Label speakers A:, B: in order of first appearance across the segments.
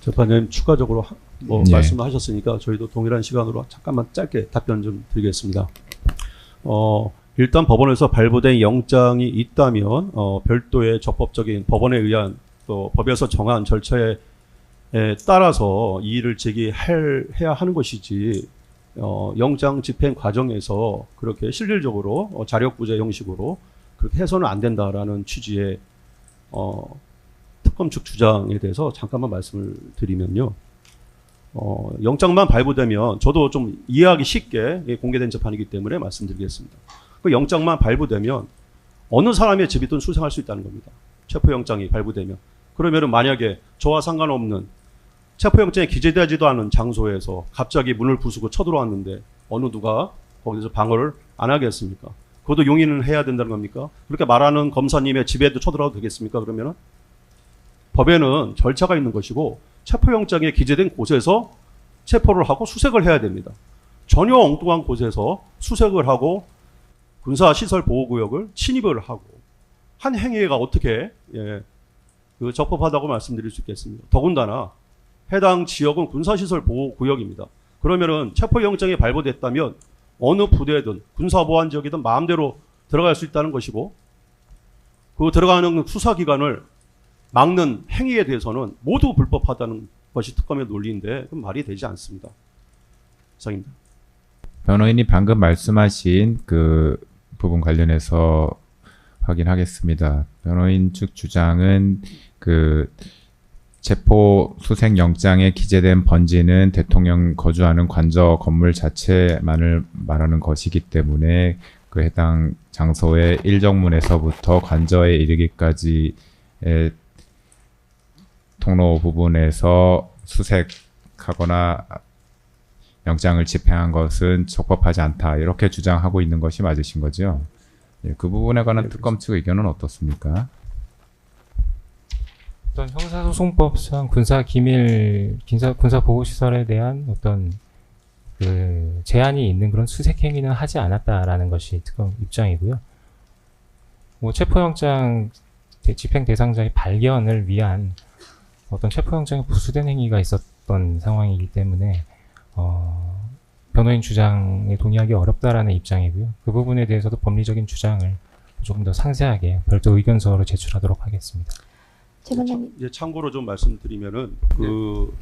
A: 재판장님 추가적으로 하- 뭐
B: 예.
A: 말씀하셨으니까 저희도 동일한 시간으로 잠깐만 짧게 답변 좀 드리겠습니다. 어, 일단 법원에서 발부된 영장이 있다면 어, 별도의 적법적인 법원에 의한 또 법에서 정한 절차에 에 따라서 이의를 제기할 해야 하는 것이지 어, 영장 집행 과정에서 그렇게 실질적으로 어, 자력부재 형식으로 그렇게 해서는 안 된다라는 취지의 어, 특검 측 주장에 대해서 잠깐만 말씀을 드리면요. 어, 영장만 발부되면 저도 좀 이해하기 쉽게 예, 공개된 재판이기 때문에 말씀드리겠습니다. 그 영장만 발부되면 어느 사람의 집이든 수생할 수 있다는 겁니다. 체포영장이 발부되면. 그러면은 만약에 저와 상관없는 체포영장에 기재되지도 않은 장소에서 갑자기 문을 부수고 쳐들어왔는데 어느 누가 거기서 방어를 안 하겠습니까? 그것도 용인을 해야 된다는 겁니까? 그렇게 말하는 검사님의 집에도 쳐들어와도 되겠습니까? 그러면은 법에는 절차가 있는 것이고 체포영장에 기재된 곳에서 체포를 하고 수색을 해야 됩니다. 전혀 엉뚱한 곳에서 수색을 하고 군사시설 보호구역을 침입을 하고 한 행위가 어떻게 예, 그 적법하다고 말씀드릴 수 있겠습니까? 더군다나 해당 지역은 군사시설 보호구역입니다. 그러면은 체포영장이 발부됐다면 어느 부대든 군사보안 지역이든 마음대로 들어갈 수 있다는 것이고 그 들어가는 수사기관을 막는 행위에 대해서는 모두 불법하다는 것이 특검의 논리인데 그건 말이 되지 않습니다. 이상입니다.
B: 변호인이 방금 말씀하신 그 부분 관련해서 확인하겠습니다. 변호인 측 주장은 그 체포 수색 영장에 기재된 번지는 대통령 거주하는 관저 건물 자체만을 말하는 것이기 때문에 그 해당 장소의 일정문에서부터 관저에 이르기까지의 통로 부분에서 수색하거나 영장을 집행한 것은 적법하지 않다 이렇게 주장하고 있는 것이 맞으신 거죠? 예, 그 부분에 관한
A: 네,
B: 특검 측 의견은 어떻습니까?
C: 어떤 형사소송법상 군사 기밀 군사 군사 보호 시설에 대한 어떤 그 제한이 있는 그런 수색 행위는 하지 않았다라는 것이 특검 입장이고요. 뭐 체포영장 대- 집행 대상자의 발견을 위한 어떤 체포 영장이 부수된 행위가 있었던 상황이기 때문에 어, 변호인 주장에 동의하기 어렵다라는 입장이고요. 그 부분에 대해서도 법리적인 주장을 조금 더 상세하게 별도 의견서로 제출하도록 하겠습니다.
D: 재판장님,
A: 이제 참고로 좀 말씀드리면은 그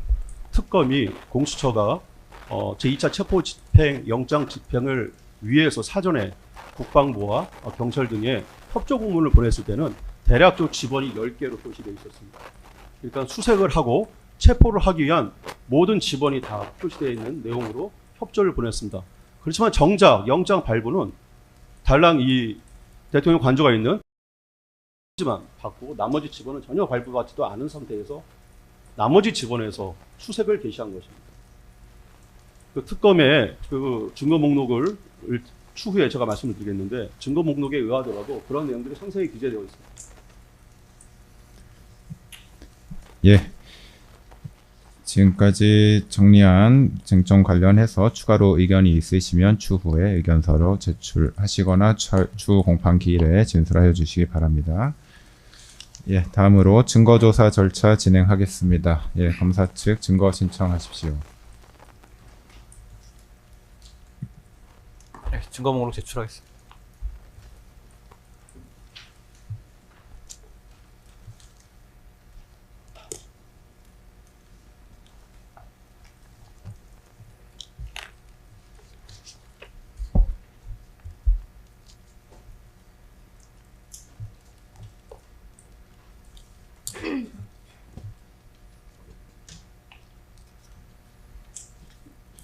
A: 특검이 공수처가 어, 제2차 체포 집행 영장 집행을 위해서 사전에 국방부와 어, 경찰 등에 협조 공문을 보냈을 때는 대략적 지번이 10개로 표시되어 있었습니다. 그러니까 수색을 하고 체포를 하기 위한 모든 지번이 다 표시되어 있는 내용으로 협조를 보냈습니다. 그렇지만 정작 영장 발부는 달랑 이 대통령 관저가 있는 지만 받고 나머지 직원은 전혀 발부받지도 않은 상태에서 나머지 직원에서 수색을 개시한 것입니다. 그 특검의 그 증거 목록을 추후에 제가 말씀을 드리겠는데 증거 목록에 의하더라도 그런 내용들이 상세히 기재되어 있습니다.
B: 예. 지금까지 정리한 쟁점 관련해서 추가로 의견이 있으시면 추후에 의견서로 제출하시거나 추- 추후 공판 기일에 진술하여 주시기 바랍니다. 예, 다음으로 증거조사 절차 진행하겠습니다. 예, 검사 측 증거 신청하십시오.
E: 네, 증거 목록 제출하겠습니다.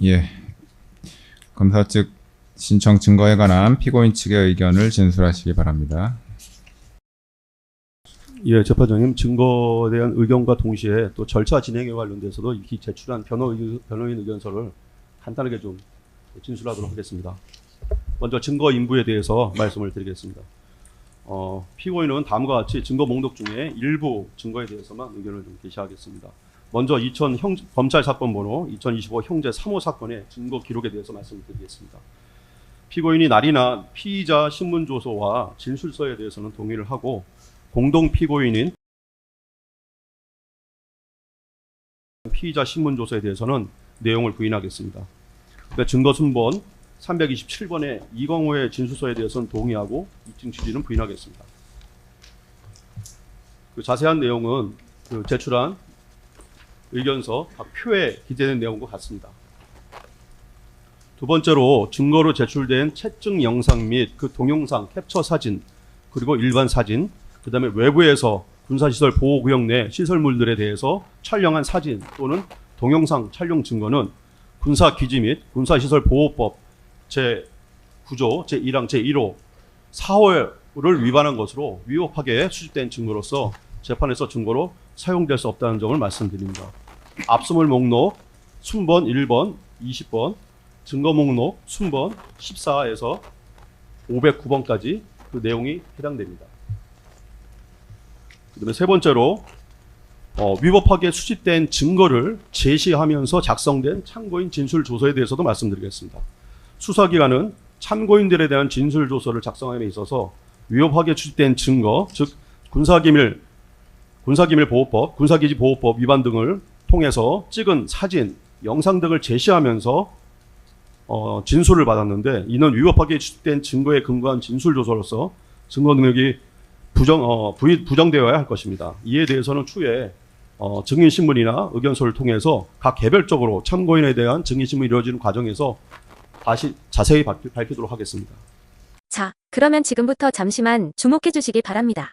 B: 예. 검사 측 신청 증거에 관한 피고인 측의 의견을 진술하시기 바랍니다.
A: 예, 재판장님 증거에 대한 의견과 동시에 또 절차 진행에 관련돼서도 이 제출한 변호 의견- 변호인 의견서를 간단하게 좀 진술하도록 하겠습니다. 먼저 증거 인부에 대해서 말씀을 드리겠습니다. 어, 피고인은 다음과 같이 증거 목록 중에 일부 증거에 대해서만 의견을 좀 게시하겠습니다. 먼저 2000 형, 검찰 사건 번호 2025 형제 3호 사건의 증거 기록에 대해서 말씀을 드리겠습니다. 피고인이 날이나 피의자 신문 조서와 진술서에 대해서는 동의를 하고 공동 피고인인 피의자 신문 조서에 대해서는 내용을 부인하겠습니다. 근데 증거 순번 327번의 이광호의 진술서에 대해서는 동의하고 입증 취지는 부인하겠습니다. 그 자세한 내용은 그 제출한 의견서 각 표에 기재된 내용과 같습니다. 두 번째로 증거로 제출된 채증 영상 및 그 동영상 캡처 사진 그리고 일반 사진 그 다음에 외부에서 군사시설 보호구역 내 시설물들에 대해서 촬영한 사진 또는 동영상 촬영 증거는 군사기지 및 군사시설 보호법 제9조 제1항 제1호 4호를 위반한 것으로 위법하게 수집된 증거로서 재판에서 증거로 사용될 수 없다는 점을 말씀드립니다. 압수물 목록 순번 1번, 20번, 증거 목록 순번 14에서 509번까지 그 내용이 해당됩니다. 그 다음에 세 번째로 어, 위법하게 수집된 증거를 제시하면서 작성된 참고인 진술 조서에 대해서도 말씀드리겠습니다. 수사기관은 참고인들에 대한 진술 조서를 작성함에 있어서 위법하게 수집된 증거, 즉 군사기밀 군사기밀 보호법, 군사기지 보호법 위반 등을 통해서 찍은 사진, 영상 등을 제시하면서 어, 진술을 받았는데 이는 위법하게 수집된 증거에 근거한 진술 조서로서 증거 능력이 부정 어, 부, 부정되어야 할 것입니다. 이에 대해서는 추후에 어, 증인 신문이나 의견서를 통해서 각 개별적으로 참고인에 대한 증인 신문이 이루어지는 과정에서 다시 자세히 밝히, 밝히도록 하겠습니다.
D: 자, 그러면 지금부터 잠시만 주목해 주시기 바랍니다.